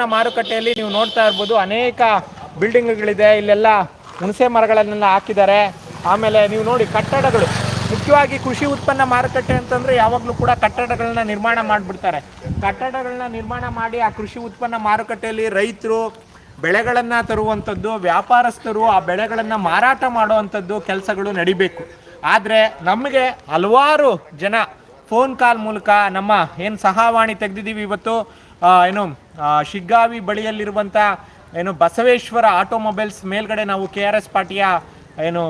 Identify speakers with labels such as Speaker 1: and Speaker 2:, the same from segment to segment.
Speaker 1: ಉತ್ಪನ್ನ ಮಾರುಕಟ್ಟೆಯಲ್ಲಿ ನೀವು ನೋಡ್ತಾ ಇರ್ಬೋದು ಅನೇಕ ಬಿಲ್ಡಿಂಗ್ಗಳಿದೆ. ಇಲ್ಲೆಲ್ಲ ಹುಣಸೆ ಮರಗಳನ್ನೆಲ್ಲ ಹಾಕಿದ್ದಾರೆ. ಆಮೇಲೆ ನೀವು ನೋಡಿ ಕಟ್ಟಡಗಳು. ಮುಖ್ಯವಾಗಿ ಕೃಷಿ ಉತ್ಪನ್ನ ಮಾರುಕಟ್ಟೆ ಅಂತಂದ್ರೆ ಯಾವಾಗಲೂ ಕೂಡ ಕಟ್ಟಡಗಳನ್ನ ನಿರ್ಮಾಣ ಮಾಡಿಬಿಡ್ತಾರೆ. ಕಟ್ಟಡಗಳನ್ನ ನಿರ್ಮಾಣ ಮಾಡಿ ಆ ಕೃಷಿ ಉತ್ಪನ್ನ ಮಾರುಕಟ್ಟೆಯಲ್ಲಿ ರೈತರು ಬೆಳೆಗಳನ್ನು ತರುವಂಥದ್ದು, ವ್ಯಾಪಾರಸ್ಥರು ಆ ಬೆಳೆಗಳನ್ನು ಮಾರಾಟ ಮಾಡುವಂಥದ್ದು ಕೆಲಸಗಳು ನಡಿಬೇಕು. ಆದರೆ ನಮಗೆ ಹಲವಾರು ಜನ ಫೋನ್ ಕಾಲ್ ಮೂಲಕ ನಮ್ಮ ಏನು ಸಹವಾಣಿ ತೆಗೆದಿದ್ದೀವಿ ಇವತ್ತು ಏನು ಶಿಗ್ಗಾವಿ ಬಳಿಯಲ್ಲಿರುವಂಥ ಏನು, ಬಸವೇಶ್ವರ ಆಟೋಮೊಬೈಲ್ಸ್ ಮೇಲ್ಗಡೆ ನಾವು ಕೆ ಆರ್ ಎಸ್ ಪಾರ್ಟಿಯ, ಏನು,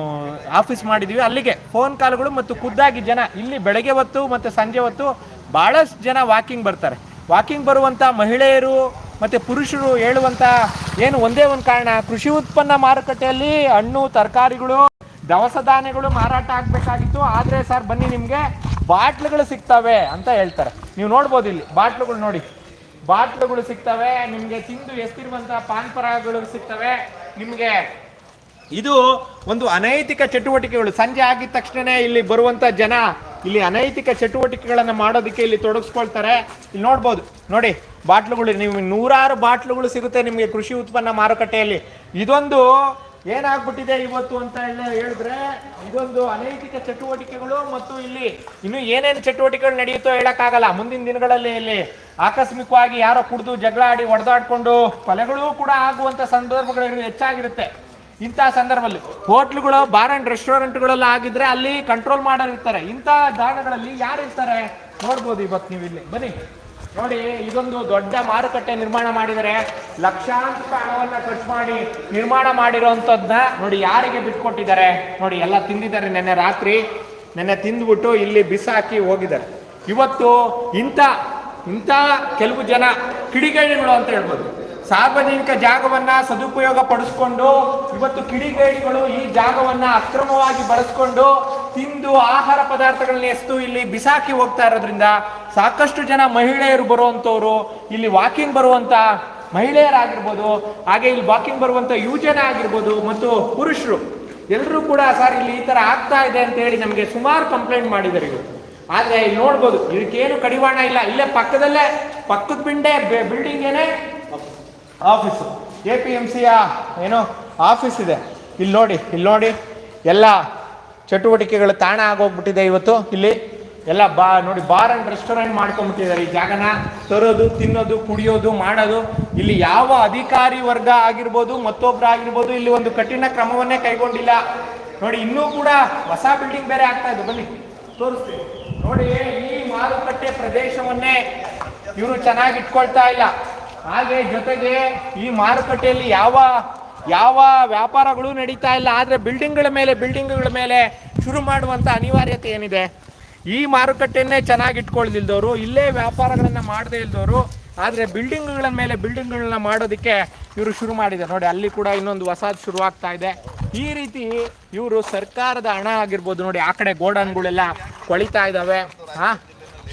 Speaker 1: ಆಫೀಸ್ ಮಾಡಿದ್ದೀವಿ ಅಲ್ಲಿಗೆ ಫೋನ್ ಕಾಲ್ಗಳು ಮತ್ತು ಖುದ್ದಾಗಿ ಜನ ಇಲ್ಲಿ ಬೆಳಗ್ಗೆ ಹೊತ್ತು ಮತ್ತು ಸಂಜೆ ಹೊತ್ತು ಭಾಳಷ್ಟು ಜನ ವಾಕಿಂಗ್ ಬರ್ತಾರೆ. ವಾಕಿಂಗ್ ಬರುವಂಥ ಮಹಿಳೆಯರು ಮತ್ತು ಪುರುಷರು ಹೇಳುವಂಥ ಏನು ಒಂದೇ ಒಂದು ಕಾರಣ, ಕೃಷಿ ಉತ್ಪನ್ನ ಮಾರುಕಟ್ಟೆಯಲ್ಲಿ ಹಣ್ಣು, ತರಕಾರಿಗಳು, ದವಸ ಧಾನ್ಯಗಳು ಮಾರಾಟ ಆಗಬೇಕಾಗಿತ್ತು. ಆದರೆ ಸರ್, ಬನ್ನಿ ನಿಮಗೆ ಬಾಟ್ಲುಗಳು ಸಿಗ್ತವೆ ಅಂತ ಹೇಳ್ತಾರೆ. ನೀವು ನೋಡ್ಬೋದು ಇಲ್ಲಿ ಬಾಟ್ಲುಗಳು ನೋಡಿ. ಬಾಟ್ಲುಗಳು ಸಿಗ್ತವೆ, ನಿಮಗೆ ತಿಂದು ಎಸ್ತಿರುವಂತಹ ಪಾನ್ಪರಗಳು ಸಿಗ್ತವೆ, ನಿಮಗೆ ಇದು ಒಂದು ಅನೈತಿಕ ಚಟುವಟಿಕೆಗಳು. ಸಂಜೆ ಆಗಿದ ತಕ್ಷಣ ಇಲ್ಲಿ ಬರುವಂತ ಜನ ಇಲ್ಲಿ ಅನೈತಿಕ ಚಟುವಟಿಕೆಗಳನ್ನು ಮಾಡೋದಕ್ಕೆ ಇಲ್ಲಿ ತೊಡಗಿಸ್ಕೊಳ್ತಾರೆ. ಇಲ್ಲಿ ನೋಡ್ಬೋದು, ನೋಡಿ ಬಾಟ್ಲುಗಳು, ನಿಮ್ಗೆ ನೂರಾರು ಬಾಟ್ಲುಗಳು ಸಿಗುತ್ತೆ ನಿಮಗೆ ಕೃಷಿ ಉತ್ಪನ್ನ ಮಾರುಕಟ್ಟೆಯಲ್ಲಿ. ಇದೊಂದು ಏನಾಗ್ಬಿಟ್ಟಿದೆ ಇವತ್ತು ಅಂತ ಎಲ್ಲ ಹೇಳಿದ್ರೆ ಇದೊಂದು ಅನೈತಿಕ ಚಟುವಟಿಕೆಗಳು ಮತ್ತು ಇಲ್ಲಿ ಇನ್ನು ಏನೇನು ಚಟುವಟಿಕೆಗಳು ನಡೆಯುತ್ತೋ ಹೇಳಕ್ಕಾಗಲ್ಲ. ಮುಂದಿನ ದಿನಗಳಲ್ಲಿ ಇಲ್ಲಿ ಆಕಸ್ಮಿಕವಾಗಿ ಯಾರೋ ಕುಡಿದು ಜಗಳ ಆಡಿ ಹೊಡೆದಾಡ್ಕೊಂಡು ಕೊಲೆಗಳು ಕೂಡ ಆಗುವಂತ ಸಂದರ್ಭಗಳು ಹೆಚ್ಚಾಗಿರುತ್ತೆ. ಇಂಥ ಸಂದರ್ಭದಲ್ಲಿ ಹೋಟ್ಲುಗಳು, ಬಾರ್ ಅಂಡ್ ರೆಸ್ಟೋರೆಂಟ್ಗಳೆಲ್ಲ ಆಗಿದ್ರೆ ಅಲ್ಲಿ ಕಂಟ್ರೋಲ್ ಮಾಡೋರು ಇರ್ತಾರೆ ಇಂಥ ದಾಣಗಳಲ್ಲಿ ಯಾರು ಇರ್ತಾರೆ ನೋಡ್ಬೋದು ಇವತ್ತು ನೀವು ಇಲ್ಲಿ ಬನ್ನಿ. ನೋಡಿ, ಇದೊಂದು ದೊಡ್ಡ ಮಾರುಕಟ್ಟೆ ನಿರ್ಮಾಣ ಮಾಡಿದರೆ ಲಕ್ಷಾಂತರ ಹಣವನ್ನ ಖರ್ಚು ಮಾಡಿ ನಿರ್ಮಾಣ ಮಾಡಿರೋಂಥದ್ದನ್ನ ನೋಡಿ ಯಾರಿಗೆ ಬಿಟ್ಕೊಟ್ಟಿದ್ದಾರೆ? ನೋಡಿ, ಎಲ್ಲ ತಿಂದಿದ್ದಾರೆ ನೆನ್ನೆ ರಾತ್ರಿ. ನೆನ್ನೆ ತಿಂದ್ಬಿಟ್ಟು ಇಲ್ಲಿ ಬಿಸಾಕಿ ಹೋಗಿದ್ದಾರೆ. ಇವತ್ತು ಇಂಥ ಇಂಥ ಕೆಲವು ಜನ ಕಿಡಿಗೇಡಿಗಳು ಅಂತ ಹೇಳ್ಬೋದು. ಸಾರ್ವಜನಿಕ ಜಾಗವನ್ನ ಸದುಪಯೋಗ ಪಡಿಸ್ಕೊಂಡು ಇವತ್ತು ಕಿಡಿಗೇಡಿಗಳು ಈ ಜಾಗವನ್ನ ಅಕ್ರಮವಾಗಿ ಬಳಸ್ಕೊಂಡು ತಿಂದು ಆಹಾರ ಪದಾರ್ಥಗಳನ್ನ ಎಸ್ತು ಇಲ್ಲಿ ಬಿಸಾಕಿ ಹೋಗ್ತಾ ಇರೋದ್ರಿಂದ ಸಾಕಷ್ಟು ಜನ ಮಹಿಳೆಯರು ಬರುವಂತವ್ರು ಇಲ್ಲಿ ವಾಕಿಂಗ್ ಬರುವಂತ ಮಹಿಳೆಯರಾಗಿರ್ಬೋದು, ಹಾಗೆ ಇಲ್ಲಿ ವಾಕಿಂಗ್ ಬರುವಂತ ಯುವಜನ ಆಗಿರ್ಬೋದು ಮತ್ತು ಪುರುಷರು. ಎಲ್ಲರೂ ಕೂಡ ಸರ್ ಇಲ್ಲಿ ಈ ತರ ಆಗ್ತಾ ಇದೆ ಅಂತ ಹೇಳಿ ನಮಗೆ ಸುಮಾರು ಕಂಪ್ಲೇಂಟ್ ಮಾಡಿದ್ದಾರೆ ಇವರು. ಆದ್ರೆ ಇಲ್ಲಿ ನೋಡ್ಬೋದು, ಇದಕ್ಕೇನು ಕಡಿವಾಣ ಇಲ್ಲ. ಇಲ್ಲೇ ಪಕ್ಕದಲ್ಲೇ, ಪಕ್ಕದ ಬಿಂಡೆ ಬಿಲ್ಡಿಂಗ್ ಏನೇ ಆಫೀಸು. ಎ ಪಿ ಎಂ ಸಿಯ ಏನು ಆಫೀಸ್ ಇದೆ. ಇಲ್ಲಿ ನೋಡಿ ಇಲ್ಲಿ ನೋಡಿ. ಎಲ್ಲ ಚಟುವಟಿಕೆಗಳು ತಾಣ ಆಗೋಗ್ಬಿಟ್ಟಿದೆ ಇವತ್ತು ಇಲ್ಲಿ. ಎಲ್ಲ ಬಾ, ನೋಡಿ, ಬಾರ್ ಆ್ಯಂಡ್ ರೆಸ್ಟೋರೆಂಟ್ ಮಾಡ್ಕೊಂಡ್ಬಿಟ್ಟಿದ್ದಾರೆ ಈ ಜಾಗನ. ತರೋದು, ತಿನ್ನೋದು, ಕುಡಿಯೋದು, ಮಾಡೋದು. ಇಲ್ಲಿ ಯಾವ ಅಧಿಕಾರಿ ವರ್ಗ ಆಗಿರ್ಬೋದು ಮತ್ತೊಬ್ಬರು ಆಗಿರ್ಬೋದು, ಇಲ್ಲಿ ಒಂದು ಕಠಿಣ ಕ್ರಮವನ್ನೇ ಕೈಗೊಂಡಿಲ್ಲ. ನೋಡಿ, ಇನ್ನೂ ಕೂಡ ಹೊಸ ಬಿಲ್ಡಿಂಗ್ ಬೇರೆ ಆಗ್ತಾ ಇದೆ. ಬನ್ನಿ. ತೋರಿಸ್ತೀನಿ. ನೋಡಿ, ಈ ಮಾರುಕಟ್ಟೆ ಪ್ರದೇಶವನ್ನೇ ಇವರು ಚೆನ್ನಾಗಿ ಇಟ್ಕೊಳ್ತಾ ಇಲ್ಲ. ಹಾಗೆ ಜೊತೆಗೆ ಈ ಮಾರುಕಟ್ಟೆಯಲ್ಲಿ ಯಾವ ಯಾವ ವ್ಯಾಪಾರಗಳು ನಡೀತಾ ಇಲ್ಲ, ಆದರೆ ಬಿಲ್ಡಿಂಗ್ಗಳ ಮೇಲೆ ಬಿಲ್ಡಿಂಗ್ಗಳ ಮೇಲೆ ಶುರು ಮಾಡುವಂಥ ಅನಿವಾರ್ಯತೆ ಏನಿದೆ? ಈ ಮಾರುಕಟ್ಟೆಯನ್ನೇ ಚೆನ್ನಾಗಿ ಇಟ್ಕೊಳ್ದಿಲ್ದವರು ಇಲ್ಲೇ ವ್ಯಾಪಾರಗಳನ್ನ ಮಾಡದೇ ಇಲ್ದವರು ಆದರೆ ಬಿಲ್ಡಿಂಗ್ಗಳ ಮೇಲೆ ಬಿಲ್ಡಿಂಗ್ಗಳನ್ನ ಮಾಡೋದಕ್ಕೆ ಇವರು ಶುರು ಮಾಡಿದ್ದಾರೆ. ನೋಡಿ, ಅಲ್ಲಿ ಕೂಡ ಇನ್ನೊಂದು ಹೊಸದು ಶುರುವಾಗ್ತಾ ಇದೆ. ಈ ರೀತಿ ಇವರು ಸರ್ಕಾರದ ಹಣ ಆಗಿರ್ಬೋದು. ನೋಡಿ, ಆ ಕಡೆ ಗೋಡನ್ಗಳೆಲ್ಲ ಕೊಳಿತಾ ಇದ್ದಾವೆ ಹಾಂ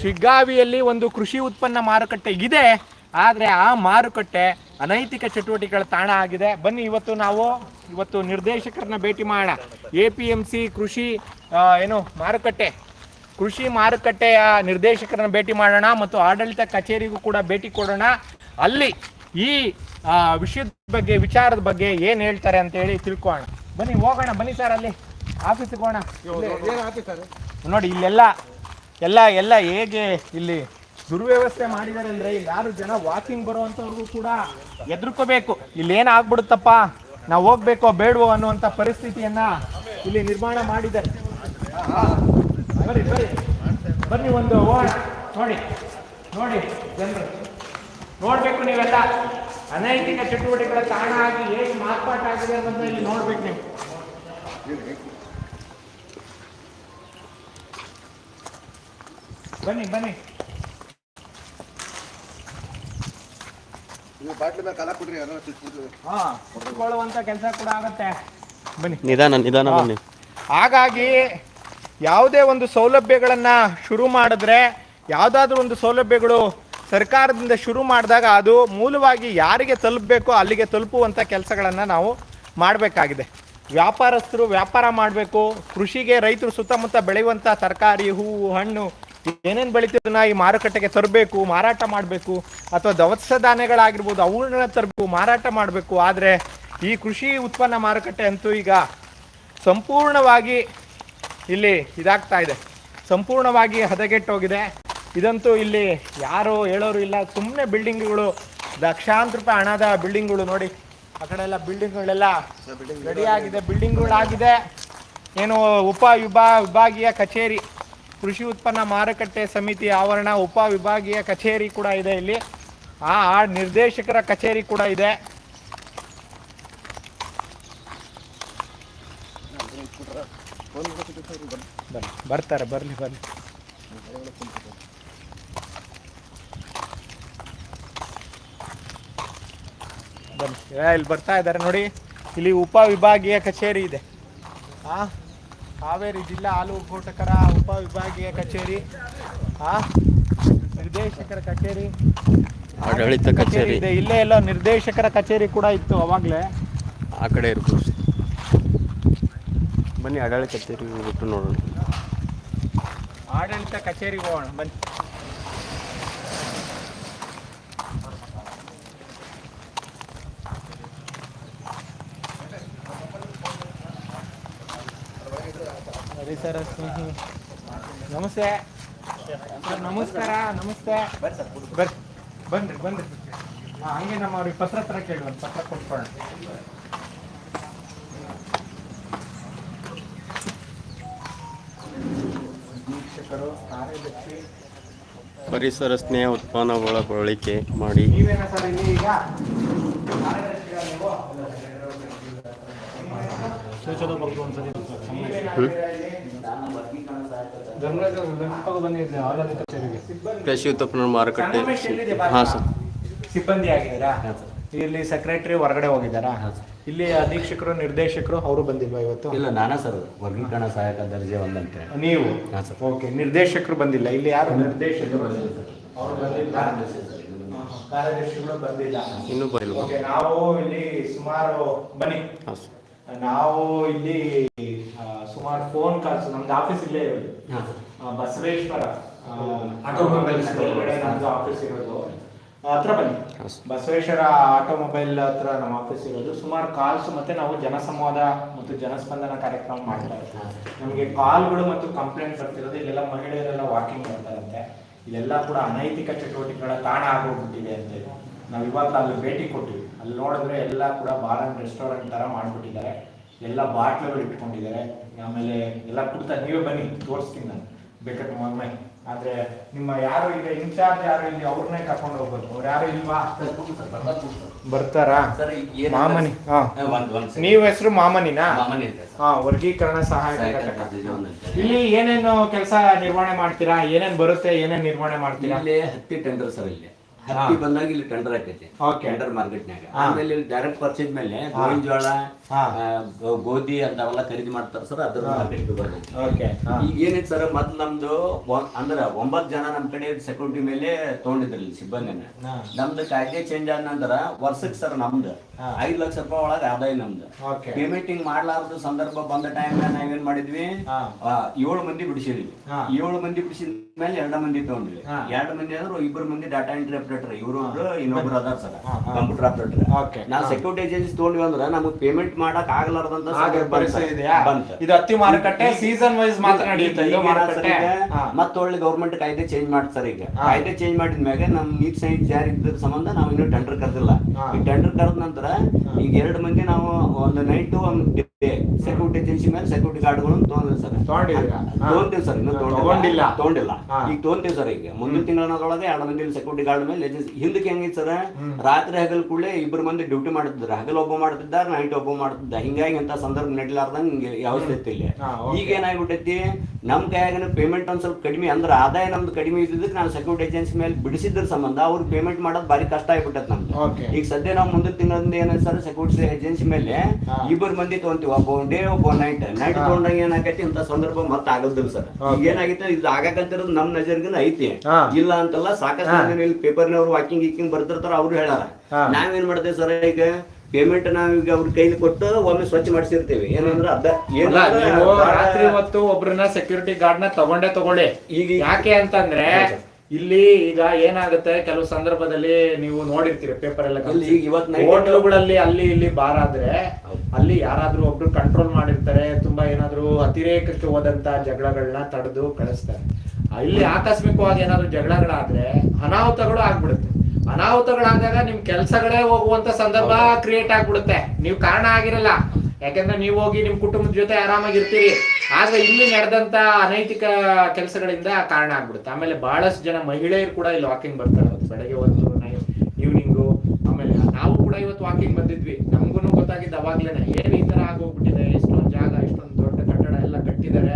Speaker 1: ಶಿಗ್ಗಾವಿಯಲ್ಲಿ ಒಂದು ಕೃಷಿ ಉತ್ಪನ್ನ ಮಾರುಕಟ್ಟೆ ಇದೆ. ಆದರೆ ಆ ಮಾರುಕಟ್ಟೆ ಅನೈತಿಕ ಚಟುವಟಿಕೆಗಳ ತಾಣ ಆಗಿದೆ. ಬನ್ನಿ ಇವತ್ತು ನಾವು ಇವತ್ತು ನಿರ್ದೇಶಕರನ್ನ ಭೇಟಿ ಮಾಡೋಣ. ಎ ಪಿ ಎಂ ಸಿ ಕೃಷಿ ಏನು ಮಾರುಕಟ್ಟೆ. ಕೃಷಿ ಮಾರುಕಟ್ಟೆಯ ನಿರ್ದೇಶಕರನ್ನ ಭೇಟಿ ಮಾಡೋಣ ಮತ್ತು ಆಡಳಿತ ಕಚೇರಿಗೂ ಕೂಡ ಭೇಟಿ ಕೊಡೋಣ. ಅಲ್ಲಿ ಈ ವಿಷಯದ ಬಗ್ಗೆ ವಿಚಾರದ ಬಗ್ಗೆ ಏನು ಹೇಳ್ತಾರೆ ಅಂತ ಹೇಳಿ ತಿಳ್ಕೊಳ್ಳೋಣ. ಬನ್ನಿ ಹೋಗೋಣ ಬನ್ನಿ ಸರ್ ಅಲ್ಲಿ. ಆಫೀಸಿಗೆ ಹೋಗೋಣ. ನೋಡಿ ಇಲ್ಲೆಲ್ಲ ಎಲ್ಲ ಎಲ್ಲ ಹೇಗೆ ಇಲ್ಲಿ ದುರ್ವ್ಯವಸ್ಥೆ ಮಾಡಿದ್ದಾರೆ ಅಂದ್ರೆ ಯಾರು ಜನ ವಾಕಿಂಗ್ ಬರುವಂತವ್ರಿಗೂ ಕೂಡ ಎದುರ್ಕೋಬೇಕು ಇಲ್ಲಿ ಏನಾಗ್ಬಿಡುತ್ತಪ್ಪ? ನಾವು ಹೋಗ್ಬೇಕೋ ಬೇಡವೋ ಅನ್ನುವಂತ ಪರಿಸ್ಥಿತಿಯನ್ನ ಇಲ್ಲಿ ನಿರ್ಮಾಣ ಮಾಡಿದ್ದಾರೆ. ಬನ್ನಿ ಬನ್ನಿ. ಒಂದು ನೋಡಿ ನೋಡಿ ಜನರು. ನೋಡ್ಬೇಕು ನೀವೆಲ್ಲ. ಅನೈತಿಕ ಚಟುವಟಿಕೆಗಳ ತಾಣ ಆಗಿ ಹೇಗೆ ಮಾರ್ಪಾಟಾಗಿದೆ ಅನ್ನೋದನ್ನ ಇಲ್ಲಿ ನೋಡ್ಬೇಕು ನೀವು. ಬನ್ನಿ ಬನ್ನಿ.
Speaker 2: ನೀವು ಬಾಟ್ಲಿ ಮೇಲೆ ಕಾಲ ಕೊಡ್ರಿ ಏನೋ ತಿಳ್ಸ್ಬಿಡ್ತೀವಿ
Speaker 1: ಹಾ ಕುತ್ಕೊಳ್ಳುವಂತ ಕೆಲಸ ಕೂಡ ಆಗುತ್ತೆ. ಬನ್ನಿ.
Speaker 3: ನಿಧಾನ ನಿಧಾನ ಬನ್ನಿ.
Speaker 1: ಹಾಗಾಗಿ ಯಾವುದೇ ಒಂದು ಸೌಲಭ್ಯಗಳನ್ನು ಶುರು ಮಾಡಿದ್ರೆ ಯಾವುದಾದ್ರೂ ಒಂದು ಸೌಲಭ್ಯಗಳು ಸರ್ಕಾರದಿಂದ ಶುರು ಮಾಡಿದಾಗ ಅದು ಮೂಲವಾಗಿ ಯಾರಿಗೆ ತಲುಪಬೇಕು ಅಲ್ಲಿಗೆ ತಲುಪುವಂಥ ಕೆಲಸಗಳನ್ನು ನಾವು ಮಾಡಬೇಕಾಗಿದೆ. ವ್ಯಾಪಾರಸ್ಥರು ವ್ಯಾಪಾರ ಮಾಡಬೇಕು ಕೃಷಿಗೆ ರೈತರು ಸುತ್ತಮುತ್ತ ಬೆಳೆಯುವಂಥ ತರಕಾರಿ ಹೂವು ಹಣ್ಣು ಏನೇನು ಬೆಳಿತಿದ್ದನ್ನ ಈ ಮಾರುಕಟ್ಟೆಗೆ ತರಬೇಕು ಮಾರಾಟ ಮಾಡಬೇಕು ಅಥವಾ ದವಸ ಧಾನ್ಯಗಳಾಗಿರ್ಬೋದು ಅವುಗಳನ್ನ ತರಬೇಕು ಮಾರಾಟ ಮಾಡಬೇಕು. ಆದರೆ ಈ ಕೃಷಿ ಉತ್ಪನ್ನ ಮಾರುಕಟ್ಟೆ ಅಂತೂ ಈಗ ಸಂಪೂರ್ಣವಾಗಿ ಇಲ್ಲಿ ಇದಾಗ್ತಾ ಇದೆ. ಸಂಪೂರ್ಣವಾಗಿ ಹದಗೆಟ್ಟೋಗಿದೆ. ಇದಂತೂ ಇಲ್ಲಿ ಯಾರು ಹೇಳೋರು ಇಲ್ಲ. ಸುಮ್ಮನೆ ಬಿಲ್ಡಿಂಗ್ಗಳು ಲಕ್ಷಾಂತರ ರೂಪಾಯಿ ಹಣದ ಬಿಲ್ಡಿಂಗ್ಗಳು ನೋಡಿ. ಆ ಕಡೆ ಎಲ್ಲ ಬಿಲ್ಡಿಂಗ್ಗಳೆಲ್ಲ ರೆಡಿ ಆಗಿದೆ. ಬಿಲ್ಡಿಂಗ್ಗಳಾಗಿದೆ. ಏನು ಉಪ ವಿಭಾ ವಿಭಾಗೀಯ ಕಚೇರಿ. ಕೃಷಿ ಉತ್ಪನ್ನ ಮಾರುಕಟ್ಟೆ ಸಮಿತಿ ಆವರಣ ಉಪ ವಿಭಾಗೀಯ ಕಚೇರಿ ಕೂಡ ಇದೆ ಇಲ್ಲಿ. ಆ ಆ ನಿರ್ದೇಶಕರ ಕಚೇರಿ ಕೂಡ ಇದೆ. ಬರ್ತಾರೆ, ಬರ್ಲಿ ಬರ್ಲಿ. ಬನ್ನಿ. ಇಲ್ಲಿ ಬರ್ತಾ ಇದ್ದಾರೆ ನೋಡಿ. ಇಲ್ಲಿ ಉಪ ವಿಭಾಗೀಯ ಕಚೇರಿ ಇದೆ. ಆ ಹಾವೇರಿ ಜಿಲ್ಲಾ ಹಾಲು ಒಕ್ಕೂಟಕರ ಉಪವಿಭಾಗೀಯ ಕಚೇರಿ. ಆ ನಿರ್ದೇಶಕರ ಕಚೇರಿ.
Speaker 3: ಆಡಳಿತ ಕಚೇರಿ.
Speaker 1: ಇದೆ. ಇಲ್ಲೇ ಎಲ್ಲ ನಿರ್ದೇಶಕರ ಕಚೇರಿ ಕೂಡ ಇತ್ತು ಅವಾಗಲೇ.
Speaker 3: ಆ ಕಡೆ ಇರ್ಬೋದು. ಬನ್ನಿ ಆಡಳಿತ ಕಚೇರಿ ಬಿಟ್ಟು ನೋಡೋಣ.
Speaker 1: ಆಡಳಿತ ಕಚೇರಿಗೆ ಹೋಗೋಣ. ಬನ್ನಿ. ಪರಿಸರ ಸ್ನೇಹಿ ನಮಸ್ತೆ. ನಮಸ್ಕಾರ ನಮಸ್ತೆ. ಬರ್ರಿ ಬನ್ರಿ ಬನ್ರಿ. ಹಾ, ಹಂಗೆ ನಮ್ಮ ಅವ್ರಿಗೆ ಪತ್ರ ಹತ್ರ ಕೇಳುವ ಪತ್ರ ಕೊಟ್ಕೊಳ್ಳಿ ವೀಕ್ಷಕರು ಕಾರ್ಯದರ್ಶಿ.
Speaker 3: ಪರಿಸರ ಸ್ನೇಹ ಉತ್ಪನ್ನಗಳ ಬಳಕೆ ಮಾಡಿ.
Speaker 1: ನೀವೇನ ಸರ್ ಇಲ್ಲಿ ಈಗ? ಕಾರ್ಯದರ್ಶಿಗಳ ನೀವು? ನೀವೇನ
Speaker 3: ಕೃಷಿ ಉತ್ಪನ್ನ ಮಾರುಕಟ್ಟೆ? ಹಾಂ ಸರ್.
Speaker 1: ಸಿಬ್ಬಂದಿ ಆಗಿದ್ದೀರಾ? ಇಲ್ಲಿ ಸೆಕ್ರೆಟರಿ ಹೊರಗಡೆ ಹೋಗಿದ್ದಾರಾ? ಇಲ್ಲಿ ಅಧೀಕ್ಷಕರು ನಿರ್ದೇಶಕರು ಅವರು ಬಂದಿಲ್ವಾ ಇವತ್ತು?
Speaker 4: ಇಲ್ಲ ನಾನಾ ಸರ್. ವರ್ಗೀಕರಣ ಸಹಾಯಕ ದರ್ಜೆ ಒಂದಂತೆ.
Speaker 1: ನೀವು?
Speaker 4: ಹಾಂ ಸರ್.
Speaker 1: ಓಕೆ ನಿರ್ದೇಶಕರು ಬಂದಿಲ್ಲ. ಇಲ್ಲಿ ಯಾರು? ನಿರ್ದೇಶಕರು ಬಂದಿಲ್ಲ ಅವರು ಬಂದಿಲ್ಲ. ಕಾರ್ಯದರ್ಶಿಗಳು ಬಂದಿಲ್ಲ.
Speaker 3: ಇನ್ನೂ
Speaker 1: ಓಕೆ ನಾವು ಇಲ್ಲಿ ಸುಮಾರು ಬನ್ನಿ.
Speaker 3: ಹಾಂ ಸರ್.
Speaker 1: ನಾವು ಇಲ್ಲಿ ಫೋನ್ ಕಾಲ್ಸ್ ನಮ್ದು ಆಫೀಸ್ ಇಲ್ಲೇ ಇರೋದು. ಬಸವೇಶ್ವರ ಆಟೋಮೊಬೈಲ್ ನಮ್ದು ಆಫೀಸ್ ಇರೋದು. ಹತ್ರ ಬನ್ನಿ. ಬಸವೇಶ್ವರ ಆಟೋಮೊಬೈಲ್ ಹತ್ರ ನಮ್ಮ ಆಫೀಸ್ ಇರೋದು. ಸುಮಾರು ಕಾಲ್ಸ್ ಮತ್ತೆ ನಾವು ಜನಸಂವಾದ ಮತ್ತು ಜನಸ್ಪಂದನ ಕಾರ್ಯಕ್ರಮ ಮಾಡ್ತಾ ಇರ್ತೀವಿ ನಮಗೆ ಕಾಲ್ಗಳು ಮತ್ತು ಕಂಪ್ಲೇಂಟ್ ಬರ್ತಿರೋದು. ಇಲ್ಲೆಲ್ಲ ಮಹಿಳೆಯರೆಲ್ಲ ವಾಕಿಂಗ್ ಬರ್ತಾರಂತೆ. ಇಲ್ಲೆಲ್ಲ ಕೂಡ ಅನೈತಿಕ ಚಟುವಟಿಕೆಗಳ ತಾಣ ಆಗೋಗ್ಬಿಟ್ಟಿದೆ ಅಂತ ನಾವು ಇವತ್ತು ಅಲ್ಲಿ ಭೇಟಿ ಕೊಟ್ಟಿವಿ. ಅಲ್ಲಿ ನೋಡಿದ್ರೆ ಎಲ್ಲ ಕೂಡ ಬಾರ್ ಅಂಡ್ ರೆಸ್ಟೋರೆಂಟ್ ತರ ಮಾಡ್ಬಿಟ್ಟಿದ್ದಾರೆ. ಎಲ್ಲ ಬಾಟ್ಲುಗಳು ಇಟ್ಕೊಂಡಿದ್ದಾರೆ. ಆಮೇಲೆ ಎಲ್ಲ ಕುಡ್ತಾ ನೀವೇ ಬನ್ನಿ ತೋರಿಸ್ತೀನಿ ನಾನು. ಬೇಕಾದ್ರೆ ಒಮ್ಮೆ ಆದ್ರೆ ನಿಮ್ಮ ಯಾರು ಈಗ ಇನ್ಚಾರ್ಜ್ ಯಾರು ಇಲ್ಲಿ ಅವ್ರನ್ನೇ ಕರ್ಕೊಂಡು ಹೋಗ್ಬೋದು ಅವ್ರು ಯಾರು ಇಲ್ವಾ? ಬರ್ತಾರಾ?
Speaker 4: ಸರ್ ಏನು
Speaker 1: ಮಾಮನಿ ನೀವು ಹೆಸರು ಮಾಮನಿನಾ?
Speaker 4: ಮಾಮನಿ ಇದೆ ಸರ್.
Speaker 1: ಹಾ ವರ್ಗೀಕರಣ
Speaker 4: ಸಹಾಯ
Speaker 1: ಇಲ್ಲಿ ಏನೇನು ಕೆಲಸ ನಿರ್ವಹಣೆ ಮಾಡ್ತೀರಾ? ಏನೇನ್ ಬರುತ್ತೆ? ಏನೇನ್ ನಿರ್ವಹಣೆ ಮಾಡ್ತೀರಾ?
Speaker 4: ಹತ್ತಿ ಟೆಂಡರ್ ಸರ್ ಇಲ್ಲಿ. ಹತ್ತಿ ಬಂದಾಗ ಇಲ್ಲಿ ಟೆಂಡರ್ ಆಕೈತಿ. ಟೆಂಡರ್ ಮಾರ್ಕೆಟ್ನಾಗ
Speaker 1: ಹಾ.
Speaker 4: ಆಮೇಲೆ ಇಲ್ಲಿ ಡೈರೆಕ್ಟ್ ಪರ್ಚೇಸ್ ಮೇಲೆ ಗೋವಿನ ಜೋಳ ಗೋಧಿ ಅಂತವೆಲ್ಲ ಖರೀದಿ ಮಾಡ್ತಾರ ಸರ್ ಅದ್ರ ಮಾರ್ಕೆಟ್ ಬರ್ತೈತಿ
Speaker 1: ಓಕೆ
Speaker 4: ಈಗ ಏನೈತಿ ಸರ್ ಮೊದ್ಲು ನಮ್ದು ಅಂದ್ರೆ ಅಂದ್ರ ಒಂಬತ್ ಜನ ನಮ್ ಕಡೆ ಸೆಕ್ಯೂರಿಟಿ ಮೇಲೆ ತಗೊಂಡಿದ್ರಲ್ಲಿ ಸಿಬ್ಬಂದಿನ. ನಮ್ದು ಕಾಯ್ದೆ ಚೇಂಜ್ ಆದ ನಂತರ ವರ್ಷಕ್ಕೆ ಸರ್ ನಮ್ದು ಐದು ಲಕ್ಷ ರೂಪಾಯಿ ಒಳಗ ಆದಾಯ ನಮ್ದು.
Speaker 1: ಪೇಮೆಂಟ್
Speaker 4: ಪೇಮೆಂಟಿಂಗ್ ಮಾಡ್ಲಾರ್ದ ಸಂದರ್ಭ ಬಂದ ಟೈಮ್ ನಾವೇನ್ ಮಾಡಿದ್ವಿ. ಏಳು ಮಂದಿ ಬಿಡಿಸಿದ್ವಿ. ಏಳು ಮಂದಿ ಬಿಡಿಸಿದ ಮೇಲೆ ಎರಡ ಮಂದಿ ತಗೊಂಡ್ವಿ
Speaker 1: ಹಾ.
Speaker 4: ಎರಡು ಮಂದಿ ಅಂದ್ರೆ ಇಬ್ಬರು ಮಂದಿ ಡಾಟಾ ಎಂಟ್ರಿ ಆಪರೇಟರ್ ಇವರು ಅಂದ್ರೆ ಇನ್ನೊಬ್ರು ಅದಾರ ಸರ್. Computer operator. ನಾವು ಸೆಕ್ಯೂರಿಟಿ ಏಜೆನ್ಸಿ ತಗೊಂಡ್ವಿ ಅಂದ್ರೆ ನಮಗೆ ಪೇಮೆಂಟ್ ಮಾಡಕ್ ಆಗ್ಲಾರ್ದಂತ.
Speaker 1: ಇದು ಅತಿ ಮಾರುಕಟ್ಟೆ ಸೀಸನ್ ವೈಸ್ ಮಾತ್ರ ನಡೆಯುತ್ತೆ. ಇದು
Speaker 4: ಈಗ ಏನಾಗ್ತದೆ
Speaker 1: ಮಾರುಕಟ್ಟೆ
Speaker 4: ಈಗ,
Speaker 1: ಹಾ.
Speaker 4: ಮತ್ತೆ ಒಳ್ಳೆ ಗೌರ್ಮೆಂಟ್ ಕಾಯ್ದೆ ಚೇಂಜ್ ಮಾಡ್ತಾರೆ ಈಗ. ಕಾಯ್ದೆ ಚೇಂಜ್ ಮಾಡಿದ ಮ್ಯಾಗ ನಮ್ ನೀಟ್ ಸೈನ್ಸ್ ಜಾರಿ ಇದ್ದ ಸಂಬಂಧ ನಾವು ಇನ್ನೂ ಟೆಂಡರ್ ಕರೆದಿಲ್ಲ. ಈ ಟೆಂಡರ್ ಕರೆದ ನಂತರ ಈಗ ಎರಡು ಮಂದಿ ನಾವು ಒಂದು ನೈಟ್ ಒಂದು ಡೇ ಸೆಕ್ಯೂರಿಟಿ ಏಜೆನ್ಸಿ ಮೇಲೆ ಸೆಕ್ಯೂರಿಟಿ ಗಾರ್ಡ್ಗಳನ್ನು ತೊಗೊಂಡಿಲ್ಲ ಸರ್. ಸರ್ ಇನ್ನೂ
Speaker 1: ತಗೊಂಡಿಲ್ಲ.
Speaker 4: ತಗೊಂಡಿಲ್ಲ. ಈಗ ತಗೊಂತೀವಿ ಸರ್ ಈಗ. ಮುಂದಿನ ತಿಂಗಳೊಳಗೆ ಎರಡು ಮಂದಿ ಸೆಕ್ಯೂರಿಟಿ ಗಾರ್ಡ್ ಮೇಲೆ ಏಜೆನ್ಸಿ ಹಿಂದಕ್ಕೆ ಹೆಂಗಿತ್ತು ಸರ್? ರಾತ್ರಿ ಹಗಲ್ ಕೂಡಲೇ ಇಬ್ಬರು ಮಂದಿ ಡ್ಯೂಟಿ ಮಾಡ್ತಿದ್ರು ಹಗಲ್ ಒಬ್ಬ ಮಾಡ್ತಿದ್ದ ನೈಟ್ ಒಬ್ಬ ಮಾಡ್ತಿದ್ದ ಹಿಂಗಾಗಿ ಅಂತ ಸಂದರ್ಭ ನಡಿಲಾರ್ದಂಗ್ ಯಾವ ಇಲ್ಲ. ಈಗ ಏನಾಗ್ಬಿಟ್ಟೈತಿ? ನಮ್ ಕೈಯಾಗ ಪೇಮೆಂಟ್ ಒಂದ್ ಸ್ವಲ್ಪ ಕಡಿಮೆ ಅಂದ್ರೆ ಆದಾಯ ನಮ್ದು ಕಡಿಮೆ ಇದ್ದಿದ್ದಕ್ಕೆ ನಾವು ಸೆಕ್ಯೂರಿಟಿ ಏಜೆನ್ಸಿ ಮೇಲೆ ಬಿಡಿಸಿದ್ರ ಸಂಬಂಧ ಅವ್ರು ಪೇಮೆಂಟ್ ಮಾಡೋದು ಭಾರಿ ಕಷ್ಟ ಆಗ್ಬಿಟ್ಟದ ನಮ್ದು. ಈಗ ಸದ್ಯ ನಾವು ಮುಂದಿನ ತಿಂಗಳಿಂದ ಏನಾಯ್ತು ಸರ್ ಸೆಕ್ಯೂರಿಟಿ ಏಜೆನ್ಸಿ ಮೇಲೆ. ಇಬ್ಬರು ಮಂದಿ ತಗೊಂತೀವಿ. ಒಬ್ಬ ಡೇ ಒಬ್ಬ ನೈಟ್ ನೈಟ್ ತಗೊಂಡಂಗ ಏನಾಗೈತಿ? ಇಂತ ಸಂದರ್ಭ ಮತ್ತೆ ಆಗೋದಿಲ್ಲ ಸರ್.
Speaker 1: ಏನಾಗಿತ್ತು.
Speaker 4: ಏನಾಗೈತೆ? ಇದು ಆಗಕಂತಿರೋದು ನಮ್ ನಜರ್ಗಿನ ಐತಿ. ಇಲ್ಲ ಅಂತಲ್ಲ ಸಾಕಷ್ಟು ಇಲ್ಲಿ ಪೇಪರ್ನವ್ರು ವಾಕಿಂಗ್ ಗೀಕಿಂಗ್ ಬರ್ತಿರ್ತಾರ ಅವ್ರು ಹೇಳಾರ. ನಾವೇನ್ ಮಾಡ್ತೇವೆ ಸರ್ ಈಗ? ಪೇಮೆಂಟ್ ನಾವೀಗ ಅವ್ರ ಕೈಲಿ ಕೊಟ್ಟು ಒಮ್ಮೆ ಸ್ವಚ್ಛ ಮಾಡಿಸಿರ್ತೀವಿ. ಏನಂದ್ರೆ ಅದ
Speaker 1: ರಾತ್ರಿ ಹೊತ್ತು ಒಬ್ರನ್ನ ಸೆಕ್ಯೂರಿಟಿ ಗಾರ್ಡ್ನ ತಗೊಂಡೇ ತಗೊಳ್ಳಿ.
Speaker 4: ಈಗ-
Speaker 1: ಯಾಕೆ ಅಂತಂದ್ರೆ ಇಲ್ಲಿ ಈಗ ಏನಾಗುತ್ತೆ? ಕೆಲವು ಸಂದರ್ಭದಲ್ಲಿ ನೀವು ನೋಡಿರ್ತೀರಿ ಪೇಪರ್ ಎಲ್ಲ ಹೋಟ್ಲುಗಳಲ್ಲಿ ಅಲ್ಲಿ ಇಲ್ಲಿ ಬಾರ್ ಆದ್ರೆ ಅಲ್ಲಿ ಯಾರಾದ್ರೂ ಒಬ್ರು ಕಂಟ್ರೋಲ್ ಮಾಡಿರ್ತಾರೆ ತುಂಬಾ ಏನಾದ್ರೂ ಅತಿರೇಕಕ್ಕೆ ಹೋದಂತ ಜಗಳಗಳನ್ನ ತಡೆದು ಕಳಿಸ್ತಾರೆ. ಇಲ್ಲಿ ಆಕಸ್ಮಿಕವಾಗಿ ಏನಾದ್ರೂ ಜಗಳಗಳಾದ್ರೆ ಅನಾಹುತಗಳು ಆಗ್ಬಿಡುತ್ತೆ. ಅನಾಹುತಗಳಾದಾಗ ನಿಮ್ ಕೆಲ್ಸಗಳೇ ಹೋಗುವಂತ ಸಂದರ್ಭ ಕ್ರಿಯೇಟ್ ಆಗ್ಬಿಡುತ್ತೆ. ನೀವು ಕಾರಣ ಆಗಿರಲ್ಲ. ಯಾಕಂದ್ರೆ ನೀವು ಹೋಗಿ ನಿಮ್ ಕುಟುಂಬದ ಜೊತೆ ಆರಾಮಾಗಿರ್ತೀರಿ. ಆದ್ರೆ ಇಲ್ಲಿ ನಡೆದಂತ ಅನೈತಿಕ ಕೆಲಸಗಳಿಂದ ಕಾರಣ ಆಗ್ಬಿಡುತ್ತೆ. ಆಮೇಲೆ ಬಹಳಷ್ಟು ಜನ ಮಹಿಳೆಯರು ಕೂಡ ಇಲ್ಲಿ ವಾಕಿಂಗ್ ಬರ್ತಾರೆ. ಬೆಳಗ್ಗೆ ಒಂದು ಈವ್ನಿಂಗು ಆಮೇಲೆ ನಾವು ಕೂಡ ಇವತ್ತು ವಾಕಿಂಗ್ ಬಂದಿದ್ವಿ. ನಮ್ಗೂ ಗೊತ್ತಾಗಿದ್ದ ಅವಾಗ್ಲೇನೆ ಏನು ಈ ತರ ಆಗೋಗ್ಬಿಟ್ಟಿದೆ ಇಷ್ಟೊಂದು ಜಾಗ ಇಷ್ಟೊಂದು ದೊಡ್ಡ ಕಟ್ಟಡ ಎಲ್ಲ ಕಟ್ಟಿದ್ದಾರೆ.